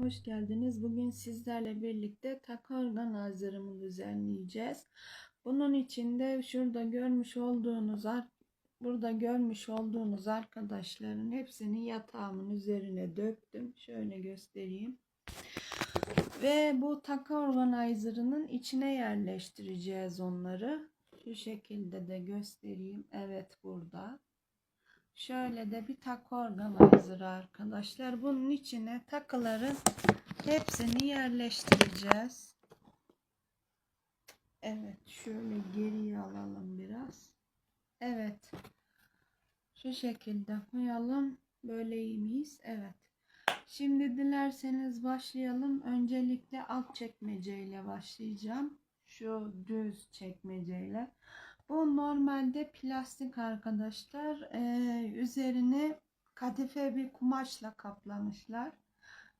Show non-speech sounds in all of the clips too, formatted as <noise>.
hoş geldiniz. Bugün sizlerle birlikte takı organizerımı düzenleyeceğiz. Bunun için de şurada görmüş olduğunuz burada görmüş olduğunuz arkadaşların hepsini yatağımın üzerine döktüm. Şöyle göstereyim. Ve bu takı organizerının içine yerleştireceğiz onları. Şu şekilde de göstereyim. Evet burada. Şöyle de bir takı organizer arkadaşlar. Bunun içine takıların hepsini yerleştireceğiz. Evet şöyle geriye alalım biraz. Evet. Şu şekilde koyalım. Böyle iyi miyiz? Evet. Şimdi dilerseniz başlayalım. Öncelikle alt çekmeceyle başlayacağım. Şu düz çekmeceyle. Bu normalde plastik arkadaşlar. Ee, üzerine kadife bir kumaşla kaplamışlar.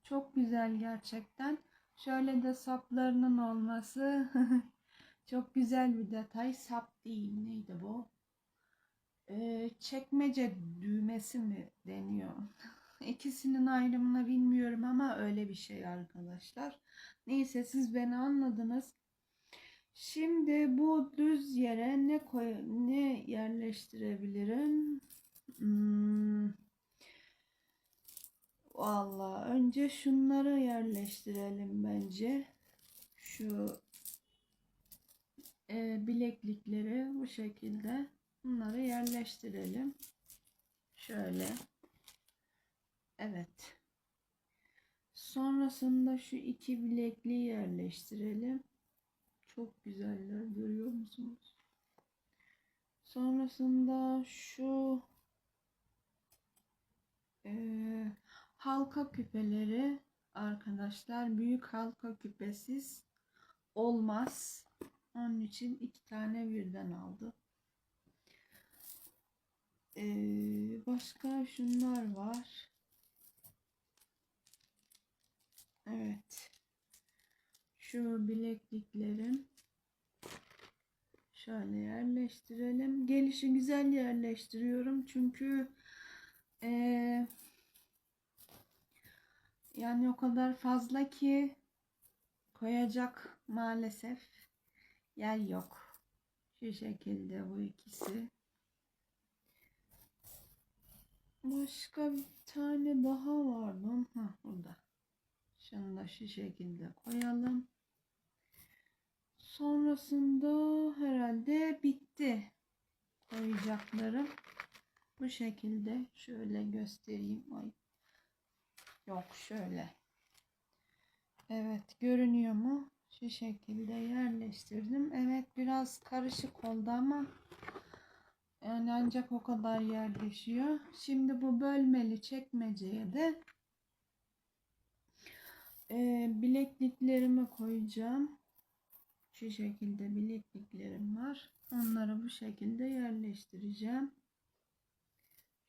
Çok güzel gerçekten. Şöyle de saplarının olması <laughs> çok güzel bir detay. Sap değil. Neydi bu? Ee, çekmece düğmesi mi deniyor? <laughs> İkisinin ayrımını bilmiyorum ama öyle bir şey arkadaşlar. Neyse siz beni anladınız. Şimdi bu düz yere ne koy ne yerleştirebilirim? Hmm. Vallahi önce şunları yerleştirelim bence. Şu e, bileklikleri bu şekilde bunları yerleştirelim. Şöyle. Evet. Sonrasında şu iki bilekliği yerleştirelim. Çok güzeller görüyor musunuz? Sonrasında şu e, halka küpeleri arkadaşlar büyük halka küpesiz olmaz. Onun için iki tane birden aldım. E, başka şunlar var. Evet. Şu bilekliklerim şöyle yerleştirelim. Gelişi güzel yerleştiriyorum çünkü eee, yani o kadar fazla ki koyacak maalesef yer yok. Şu şekilde bu ikisi. Başka bir tane daha vardı. Ha burada. Şunu da şu şekilde koyalım. Sonrasında herhalde bitti koyacaklarım. Bu şekilde şöyle göstereyim. Ay. Yok şöyle. Evet görünüyor mu? Şu şekilde yerleştirdim. Evet biraz karışık oldu ama yani ancak o kadar yerleşiyor. Şimdi bu bölmeli çekmeceye de e, bilekliklerimi koyacağım. Şu şekilde bilekliklerim var. Onları bu şekilde yerleştireceğim.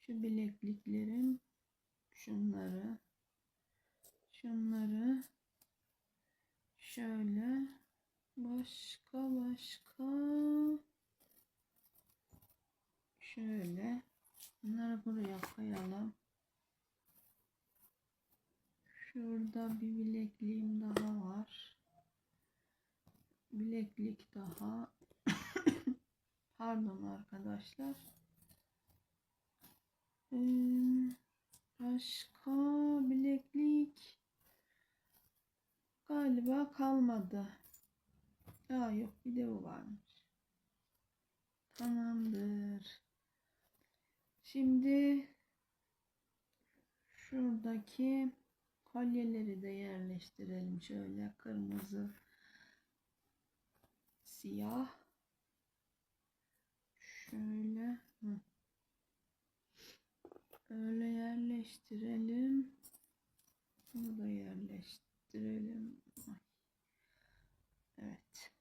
Şu bilekliklerim, şunları, şunları, şöyle, başka başka, şöyle, bunları buraya koyalım. Şurada bir bilekliğim daha var. Bileklik daha. <coughs> Pardon arkadaşlar. Ee, başka bileklik galiba kalmadı. Aa yok bir de o varmış. Tamamdır. Şimdi şuradaki kolyeleri de yerleştirelim şöyle kırmızı siyah. Şöyle. Hı. öyle yerleştirelim. Bunu da yerleştirelim. Evet.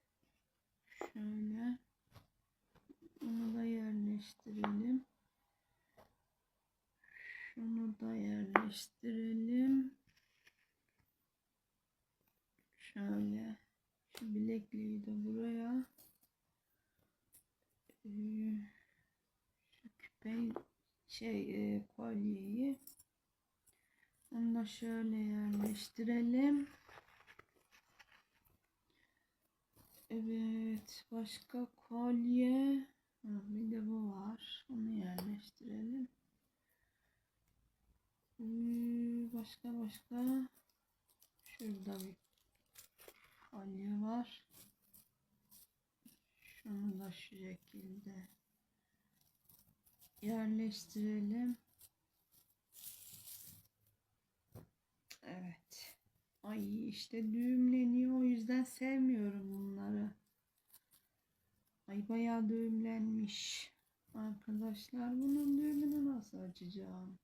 Şöyle. Bunu da yerleştirelim. Şunu da yerleştirelim. Şöyle bilekliği de buraya ee, şu küpe şey e, kolyeyi Onu da şöyle yerleştirelim. Evet. Başka kolye. Ha, bir de bu var. Onu yerleştirelim. Hmm, Başka başka. Şurada bir kolye var. Şunu da şu şekilde yerleştirelim. Evet. Ay işte düğümleniyor. O yüzden sevmiyorum bunları. Ay bayağı düğümlenmiş. Arkadaşlar bunun düğümünü nasıl açacağım?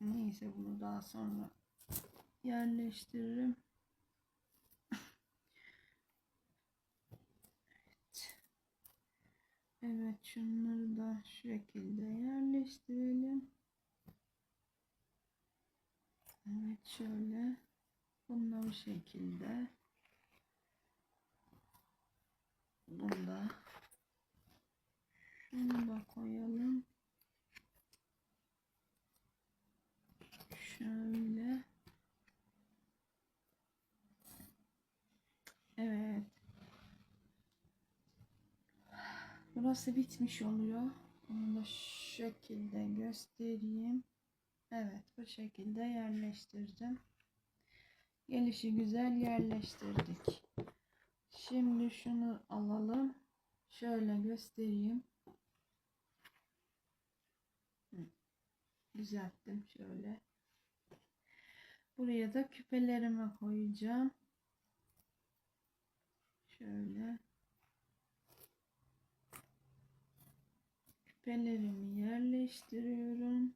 Neyse bunu daha sonra yerleştiririm. Evet. Evet şunları da şu şekilde yerleştirelim. Evet şöyle. Bunlar bu şekilde. Bunda. Şunu da koyalım. Şöyle. Evet. Burası bitmiş oluyor. Onu da şekilde göstereyim. Evet bu şekilde yerleştirdim. Gelişi güzel yerleştirdik. Şimdi şunu alalım. Şöyle göstereyim. Hı, Düzelttim şöyle. Buraya da küpelerimi koyacağım. Şöyle. Küpelerimi yerleştiriyorum.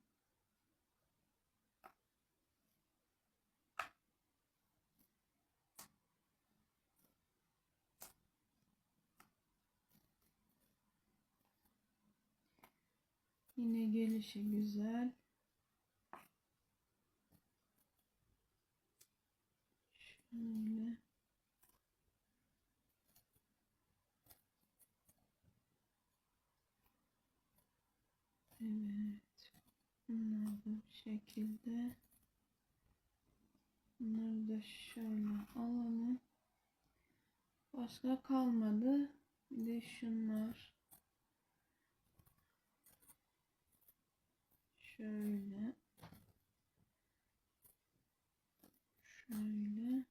Yine gelişi güzel. Şöyle. Evet. Bunlar da bu şekilde. Bunları da şöyle alalım. Başka kalmadı. Bir de şunlar. Şöyle. Şöyle.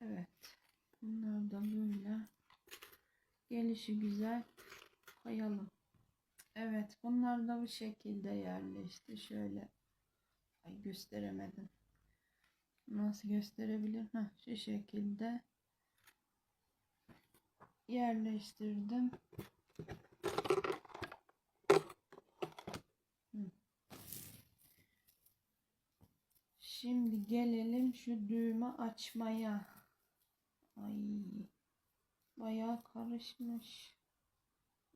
Evet. Bunlar da böyle. Gelişi güzel koyalım. Evet. Bunlar da bu şekilde yerleşti. Şöyle. Ay gösteremedim. Nasıl gösterebilirim? Heh, şu şekilde yerleştirdim. Şimdi gelelim şu düğme açmaya. Ay bayağı karışmış.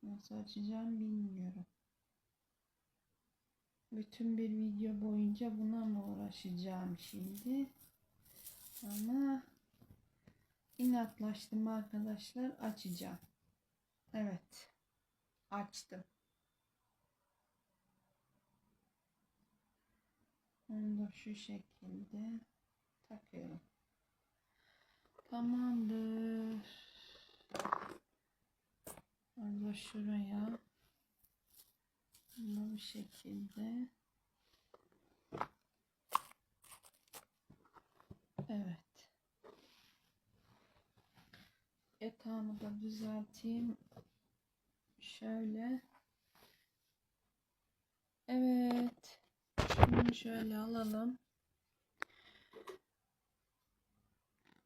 Nasıl açacağım bilmiyorum. Bütün bir video boyunca buna mı uğraşacağım şimdi? Ama inatlaştım arkadaşlar açacağım. Evet. Açtım. Onu da şu şekilde takıyorum. Tamamdır. Onu da şuraya. Bu şekilde. Evet. Yatağımı da düzelteyim. Şöyle. Evet. Şunu şöyle alalım.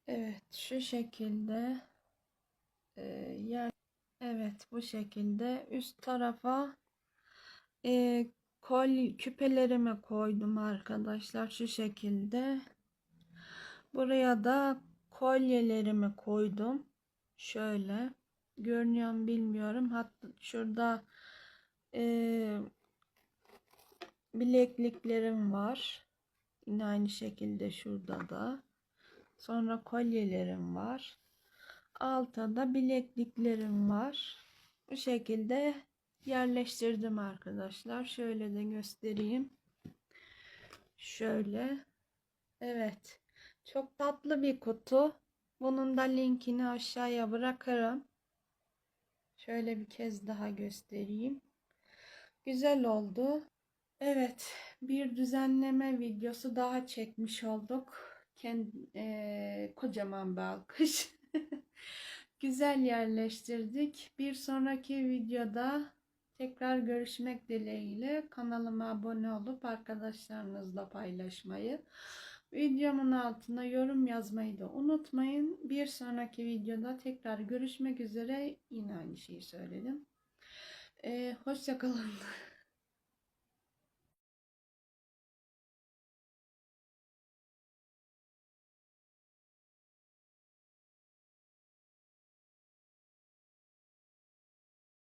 Evet, şu şekilde e, yer. Evet, bu şekilde üst tarafa e, kol küpelerimi koydum arkadaşlar şu şekilde. Buraya da kolyelerimi koydum. Şöyle görünüyor mu bilmiyorum. Hatta şurada e, bilekliklerim var. Yine aynı şekilde şurada da. Sonra kolyelerim var. Altta da bilekliklerim var. Bu şekilde yerleştirdim arkadaşlar. Şöyle de göstereyim. Şöyle. Evet. Çok tatlı bir kutu. Bunun da linkini aşağıya bırakırım. Şöyle bir kez daha göstereyim. Güzel oldu. Evet, bir düzenleme videosu daha çekmiş olduk. Kendi, eee, kocaman bir alkış. <laughs> <laughs> Güzel yerleştirdik. Bir sonraki videoda tekrar görüşmek dileğiyle kanalıma abone olup arkadaşlarınızla paylaşmayı, videomun altına yorum yazmayı da unutmayın. Bir sonraki videoda tekrar görüşmek üzere. Yine aynı şeyi söyledim. Ee, hoşça kalın. <laughs>